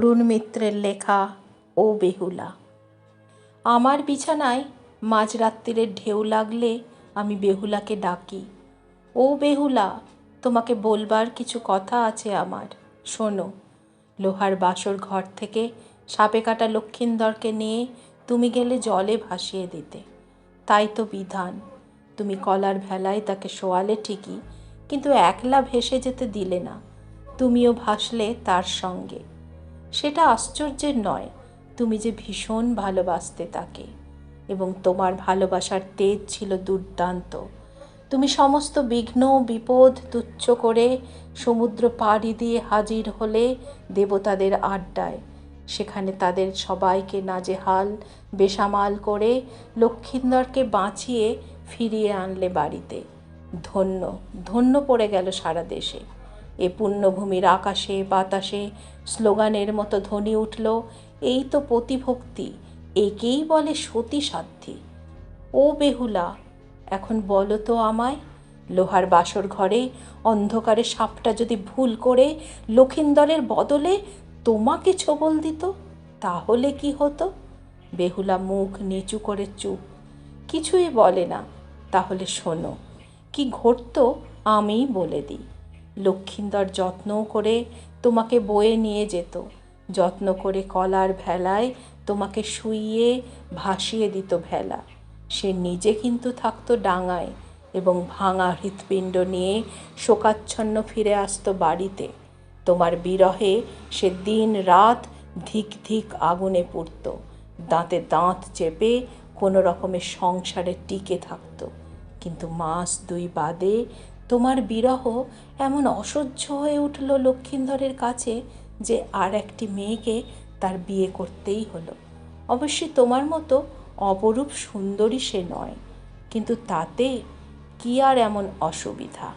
অরুণ মিত্রের লেখা, ও বেহুলা, আমার বিছানায় মাঝরাত্রিরের ঢেউ লাগলে আমি বেহুলাকে ডাকি। ও বেহুলা, তোমাকে বলবার কিছু কথা আছে আমার। শোনো, লোহার বাসর ঘর থেকে সাপে কাটা লক্ষিন্দরকে নিয়ে তুমি গেলে জলে ভাসিয়ে দিতে। তাই তো বিধান, তুমি কলার ভেলায় তাকে শোয়ালে ঠিকই, কিন্তু একলা ভেসে যেতে দিলে না। তুমিও ভাসলে তার সঙ্গে। সেটা আশ্চর্যের নয়, তুমি যে ভীষণ ভালোবাসতে তাকে, এবং তোমার ভালোবাসার তেজ ছিল দুর্দান্ত। তুমি সমস্ত বিঘ্ন, বিপদ তুচ্ছ করে সমুদ্র পাড়ি দিয়ে হাজির হলে দেবতাদের আড্ডায়। সেখানে তাদের সবাইকে নাজেহাল, বেসামাল করে লক্ষিন্দরকে বাঁচিয়ে ফিরিয়ে আনলে বাড়িতে। ধন্য ধন্য পড়ে গেল সারা দেশে। এ পুণ্যভূমির আকাশে, বাতাসে স্লোগানের মতো ধ্বনি উঠল, এই তো প্রতিভক্তি, একেই বলে সতী সাধ্যি ও বেহুলা, এখন বলো তো আমায়, লোহার বাসর ঘরে অন্ধকারে সাপটা যদি ভুল করে লক্ষিন্দরের বদলে তোমাকে ছবল দিত, তাহলে কি হতো? বেহুলা মুখ নিচু করে চুপ। কিছুই বলে না, তাহলে শোনো, কি ঘটতো আমিই বলে দিই। লক্ষিন্দর যত্ন করে তোমাকে বয়ে নিয়ে যেত। যত্ন করে কলার ভেলায় তোমাকে শুইয়ে ভাসিয়ে দিত ভেলা। সে নিজে কিন্তু থাকতো ডাঙায় এবং ভাঙা হৃৎপিণ্ড নিয়ে শোকাচ্ছন্ন ফিরে আসতো বাড়িতে। তোমার বিরহে সে দিন রাত ধিক ধিক আগুনে পুড়ত। দাঁতে দাঁত চেপে কোনো রকমের সংসারে টিকে থাকতো। কিন্তু মাস দুই বাদে তোমার বিরহ এমন অসহ্য হয়ে উঠল লক্ষিন্দরের কাছে যে আর একটি মেয়েকে তার বিয়ে করতেই হলো। অবশ্যই তোমার মতো অপরূপ সুন্দরী সে নয়, কিন্তু তাতে কি আর এমন অসুবিধা?